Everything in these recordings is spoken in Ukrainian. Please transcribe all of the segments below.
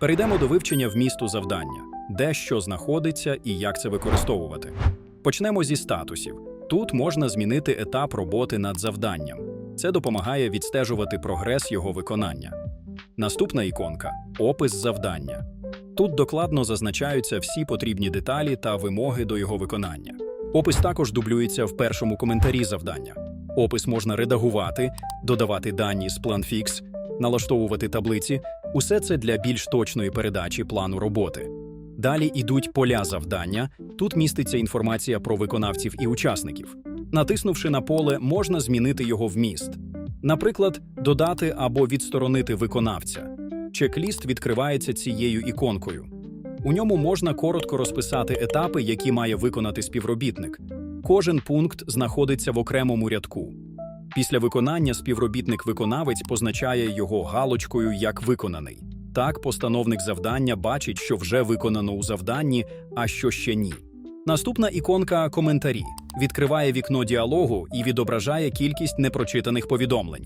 Перейдемо до вивчення вмісту завдання, де що знаходиться і як це використовувати. Почнемо зі статусів. Тут можна змінити етап роботи над завданням. Це допомагає відстежувати прогрес його виконання. Наступна іконка опис завдання. Тут докладно зазначаються всі потрібні деталі та вимоги до його виконання. Опис також дублюється в першому коментарі завдання. Опис можна редагувати, додавати дані з PlanFix, налаштовувати таблиці. Усе це для більш точної передачі плану роботи. Далі йдуть поля завдання. Тут міститься інформація про виконавців і учасників. Натиснувши на поле, можна змінити його вміст. Наприклад, додати або відсторонити виконавця. Чек-ліст відкривається цією іконкою. У ньому можна коротко розписати етапи, які має виконати співробітник. Кожен пункт знаходиться в окремому рядку. Після виконання співробітник-виконавець позначає його галочкою як виконаний. Так, постановник завдання бачить, що вже виконано у завданні, а що ще ні. Наступна іконка коментарі відкриває вікно діалогу і відображає кількість непрочитаних повідомлень.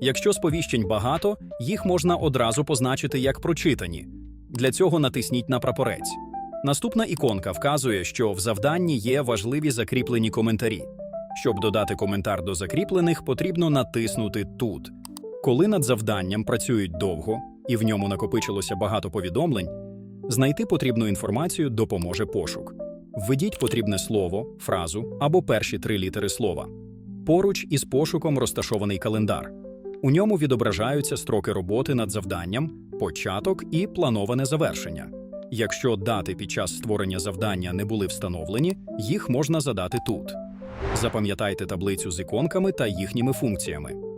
Якщо сповіщень багато, їх можна одразу позначити як прочитані. Для цього натисніть на прапорець. Наступна іконка вказує, що в завданні є важливі закріплені коментарі. Щоб додати коментар до закріплених, потрібно натиснути тут. Коли над завданням працюють довго і в ньому накопичилося багато повідомлень, знайти потрібну інформацію допоможе пошук. Введіть потрібне слово, фразу або перші три літери слова. Поруч із пошуком розташований календар. У ньому відображаються строки роботи над завданням, початок і плановане завершення. Якщо дати під час створення завдання не були встановлені, їх можна задати тут. Запам'ятайте таблицю з іконками та їхніми функціями.